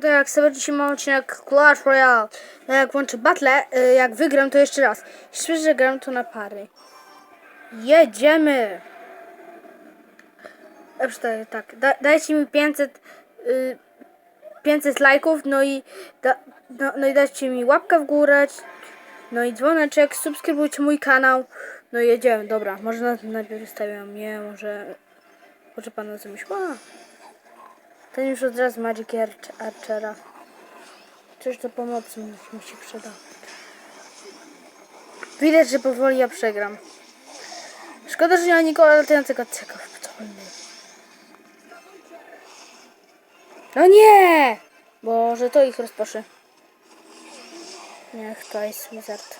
No to jak sobie dzisiaj mam odcinek Clash Royale. No jak włączę battle, y, jak wygram to jeszcze raz. Słyszę, że gram to na pary. Jedziemy! Dobrze, tak, tak. Da, dajcie mi 500, y, 500 lajków, no i, da, no, no i dajcie mi łapkę w górę, no i dzwoneczek, subskrybujcie mój kanał. No i jedziemy, dobra, może na, najpierw ustawiam mnie, może, może pan zamyśla. Ten już od razu Magic Arch- Archera. Coś do pomocy mi, się przyda. Widać, że powoli ja przegram. Szkoda, że nie ma nikogo latającego cyka w. No nie! Boże, to ich rozposzy. Niech to jest Wizard.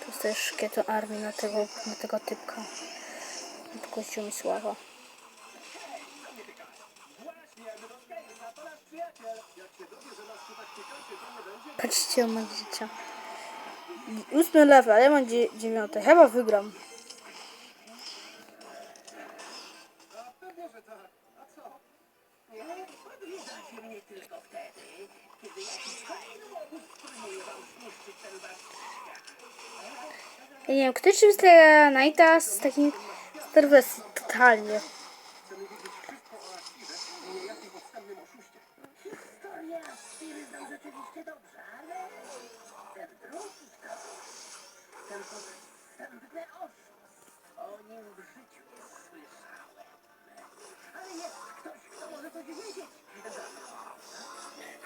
To jest też szkieto armii na tego, na tego typka. Kościół mi sława. Patrzcie, on ma życia. Ósmy level, ale ja mam dzie- dziewiąty. Chyba wygram. Ja nie wiem, kto czy Knighta z takim serwis totalnie.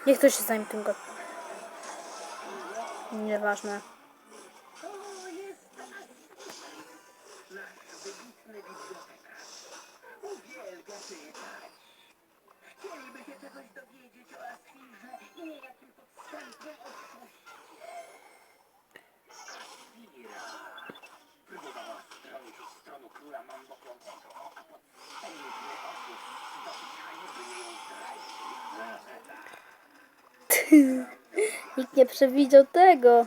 Niech ktoś się zajmie tym go. Nieważne. Nikt nie przewidział tego.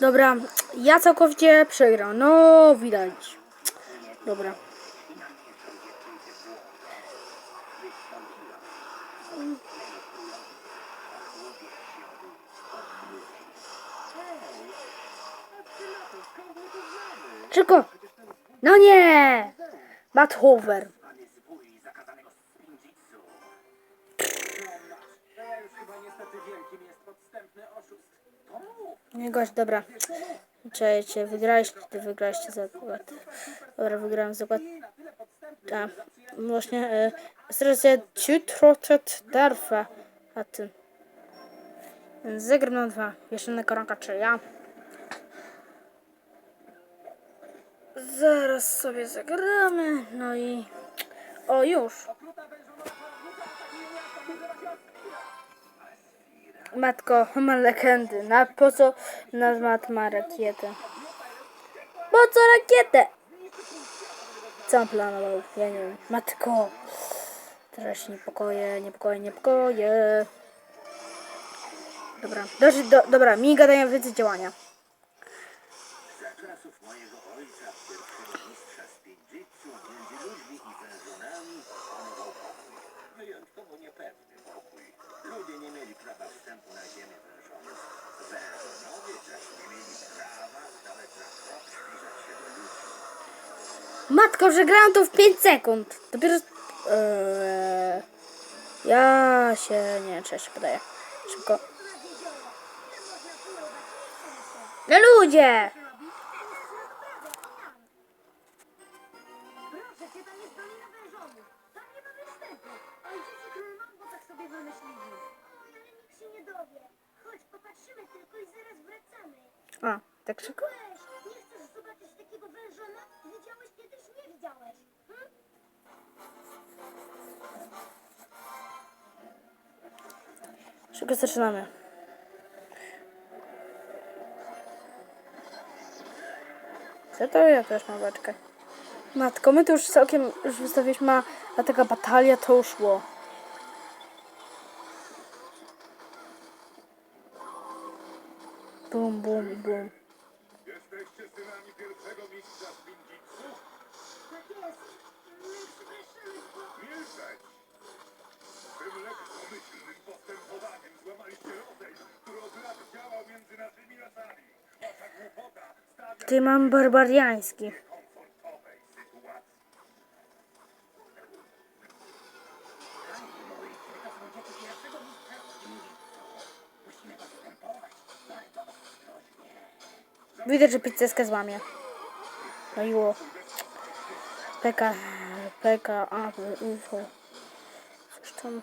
Dobra, ja całkowicie przegram. No, widać. Dobra. Szybko! No nie! Bathover. Nie gość, dobra. Czekajcie, wygraliście, wygraliście zakład. Dobra, wygrałem zakład. Tak, właśnie. E, Stresie Tutrotet Darfa. A ty. Więc zagram dwa. Jeszcze na koronka, czy ja. Zaraz sobie zagramy. No i. O, już. Matko, ma legendy. Na po co nasz mat ma rakietę? Po co rakietę? Co on planował? Ja nie wiem. Matko. Teraz niepokoje, niepokoje, niepokoje. Dobra, dość, do, dobra, mi gadają więcej działania. Wyjątkowo niepewny. Ludzie nie mieli prawa wstępu na ziemię wężonych. Wężonowie zaś nie mieli prawa nawet na krok zbliżać się do ludzi. Matko, że grałem to w 5 sekund. Dopiero. Eee, ja się. Nie, się podaję. Szybko. No ludzie! A, tak szybko? Nie chcesz zobaczyć takiego? No, widziałeś kiedyś? Nie widziałeś. Hm? Szybko zaczynamy. Co to ja też mam beczkę. Matko, my tu już całkiem już wystawiłeś ma, a taka batalia to już szło. Bum, bum, bum. Jesteście synami pierwszego mistrza Spinjitsu? Tak jest. Milczeć! Tym lekkomyślnym postępowaniem złamaliście rodzaj, który od lat działał między naszymi rasami. Wasza głupota stawia Ty mam barbariański. Widać, że pizzeskę złamie. No i ło. Peka, peka, a, info. Coś tam.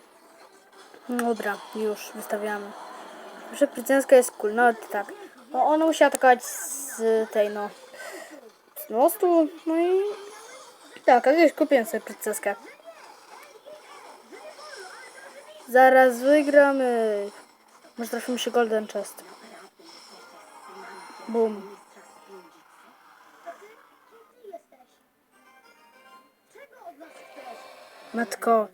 No Dobra, już wystawiamy. Że pizzeska jest cool, no tak. No ona musiała atakować z tej, no. Z mostu, no i... Tak, a gdzieś kupiłem sobie pizzeskę. Zaraz wygramy. Może trafimy się Golden Chest. Chcesz? Matko,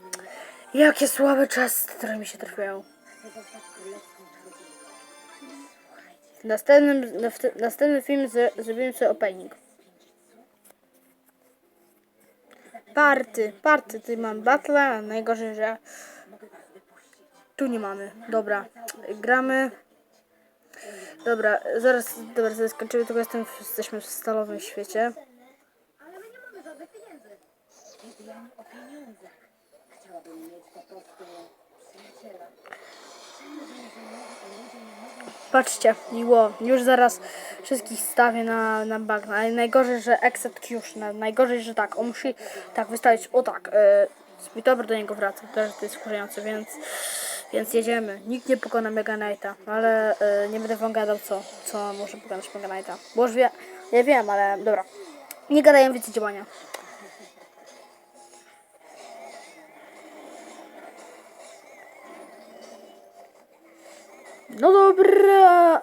jakie słabe czasy, które mi się trafiają. W następnym, na, w następnym filmie zrobimy sobie opening. Party, party, tu mam battle, najgorzej, że tu nie mamy. Dobra, gramy. Dobra, zaraz, dobra, zaraz skończymy, tylko jestem, jesteśmy w stalowym świecie. Ale my nie mamy żadnych pieniędzy. Wiem o pieniądzach. Chciałabym mieć po prostu przyjaciela. Patrzcie, miło, już zaraz wszystkich stawię na, na bagna. Ale najgorzej, że na, najgorzej, że tak, on musi tak wystawić, o tak, swój dobry do niego wraca, też to jest wkurzające, więc, więc jedziemy. Nikt nie pokona Mega Knighta, ale e, nie będę wam gadał co, co może pokonać Mega Knighta. Bo już wie, ja wiem, ale dobra, nie gadają więcej działania. No dobra,